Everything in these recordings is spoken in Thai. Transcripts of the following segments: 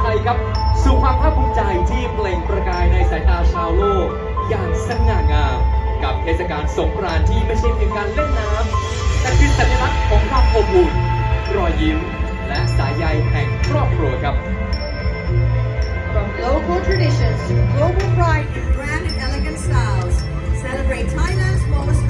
ไทยครับ สู่ความภาคภูมิใจที่เปล่งประกายในสายตาชาวโลก อย่างสง่างาม กับเทศกาลสงกรานต์ที่ไม่ใช่เพียงการเล่นน้ำแต่คือสัญลักษณ์ของความอบอุ่นรอยยิ้ม และสายใยแห่งครอบครัวครับ From local traditions to global pride in grand and elegant styles, celebrate Thailand's most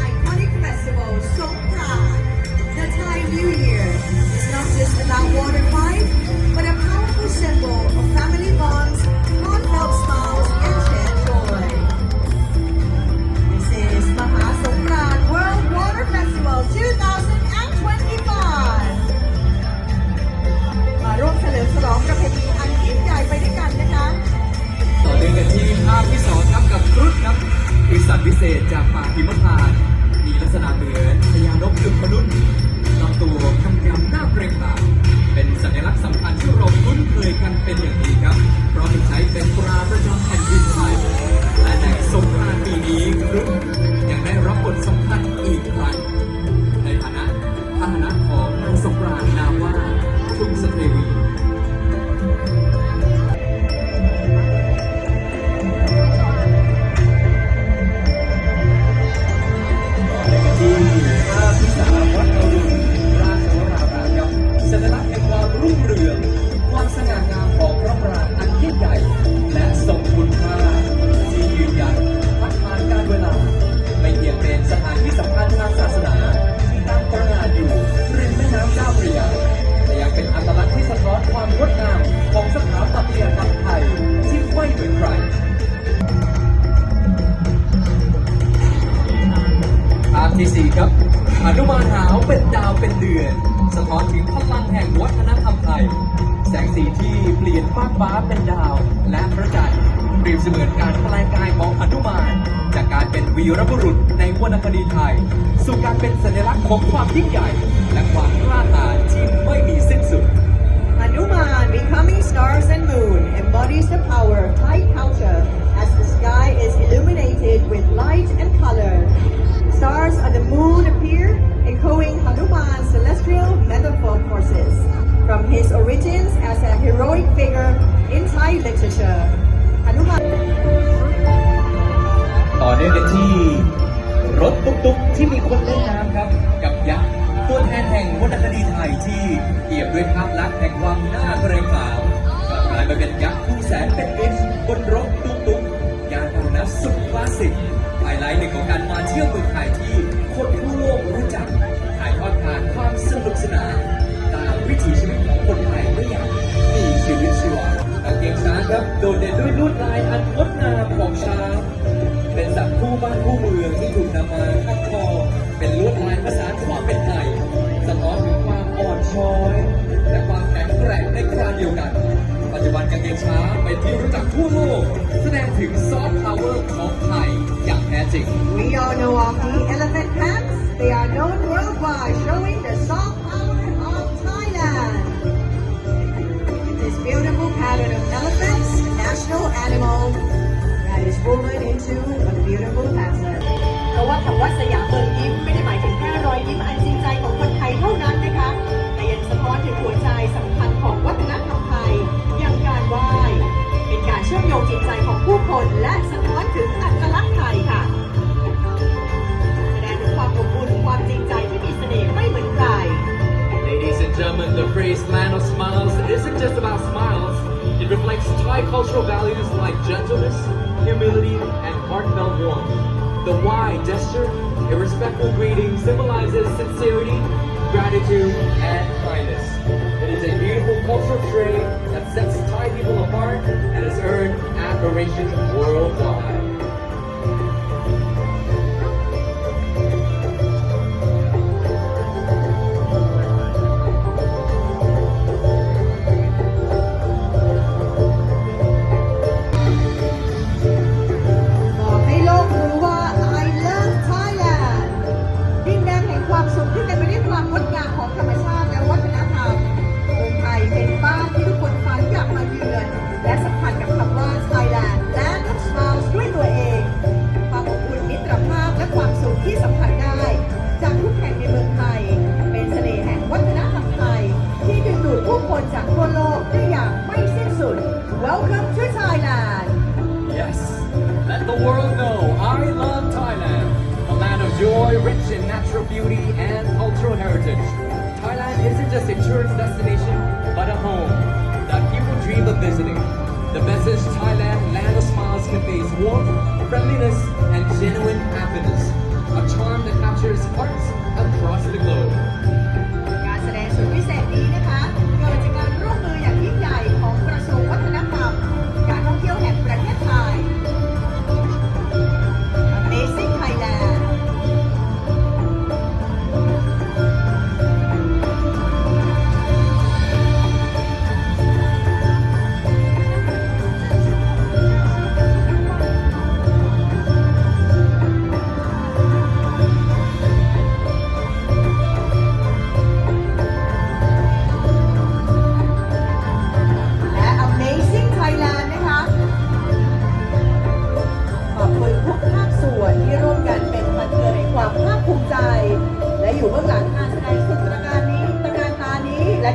รุฑครับคือสัตว์พิเศษจากป่าหิมพานต์มีลักษณะเหมือนพญานกยุงมนุษย์ลำตัวกำยำหน้าเปล่งขามเป็นสัญลักษณ์สำคัญที่เราคุ้นเคยกันเป็นอย่างดีครับ สะท้อนถึงพลังแห่งวัฒนธรรมไทย แสงสีที่เปลี่ยนฟ้าฟ้าเป็นดาว และพระจันทร์เปรียบเสมือนการแปลงกายของอนุมาน จากการเป็นวีรบุรุษในวรรณคดีไทย สู่การเป็นสัญลักษณ์ของความยิ่งใหญ่ และความกล้าหาญที่ไม่มีสิ้นสุด อนุมาน ต่อเนื่องกันที่รถตุ๊กๆที่มีคนเล่นน้ำครับ กับยักษ์ตัวแทนแห่งวรรณคดีไทยที่เปี่ยมด้วยภาพลักษณ์แห่งความน่าเกรงขามกลับกลายมาเป็นยักษ์ผู้แสนเป็นมิตรบนรถตุ๊กๆยานพาหนะสุดคลาสสิกไฮไลท์หนึ่งของการมาเที่ยวเมืองไทยที่คนทั่วโลกรู้จักถ่ายทอดผ่านความสนุกสนานตามวิถีชีวิตของคนไทยไม่อย่างมีชีวิตชีวา กางกงช้างครับโดดเด่นด้วยลวดลายอันงดงามของช้าง เป็นสัตว์คู่บ้านคู่เมืองที่ถูกนำมาคัดคอเป็นลวดลายภาษาความเป็นไทยสะท้อนถึงความอ่อนช้อยและความแข็งแกร่งในคราวเดียวกัน ปัจจุบันกางเกงช้างเป็นที่รู้จักทั่วโลก แสดงถึงซอฟต์พาวเวอร์ของไทยอย่างแท้จริง We all know of the elephant pants. They are known worldwide, showing the soft Values like gentleness, humility, and heartfelt warmth. The Y gesture, a respectful greeting, symbolizes sincerity, gratitude, and kindness. It is a beautiful cultural trait that sets Thai people apart and has earned admiration worldwide. ความสุขที่เต็มไปด้วยความงดงามของธรรมชาติ visiting. The message Thailand, land of smiles, conveys warmth, friendliness, and genuine happiness. A charm that captures hearts across the globe. การแสดงสุดพิเศษนี้นะคะ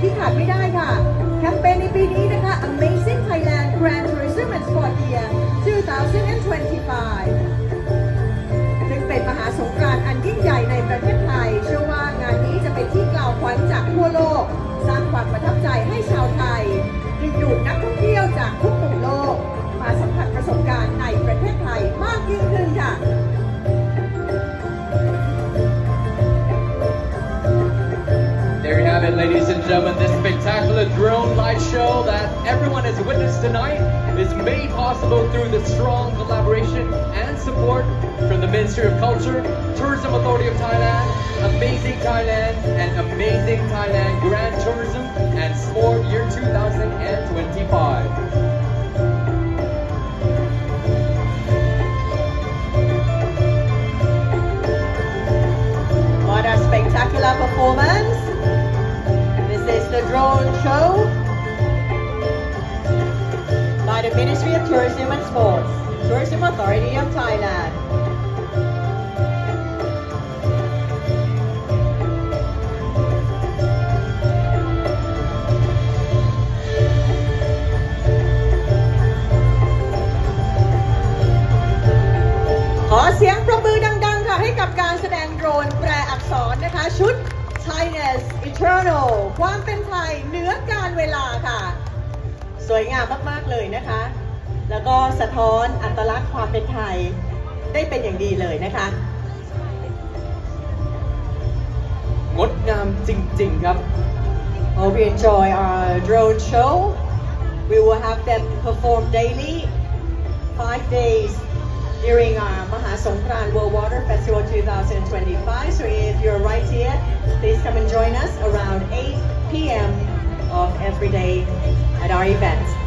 ที่ขาดไม่ได้ and gentlemen. This spectacular drone light show that everyone has witnessed tonight is made possible through the strong collaboration and support from the Ministry of Culture, Tourism Authority of Thailand, Amazing Thailand, and Amazing Thailand Grand Tourism and Sport Year 2025. Ministry of Tourism and Sports, Tourism Authority of Thailand. ขอเสียงประมือดังๆ ค่ะ ให้กับการแสดงโดรนแปลอักษรนะคะ ชุด China's Eternal ความเป็นไทยเหนือการเวลาค่ะ สวยงามมาก ๆ เลยนะคะ แล้วก็สะท้อนอัตลักษณ์ความเป็นไทยได้เป็นอย่างดีเลยนะคะ งดงามจริงๆครับ Hope you enjoy our drone show. We will have them perform daily, five days during our Maha Songkran World Water Festival 2025. So if you're right here, please come and join us around 8 p.m. of every day at our event.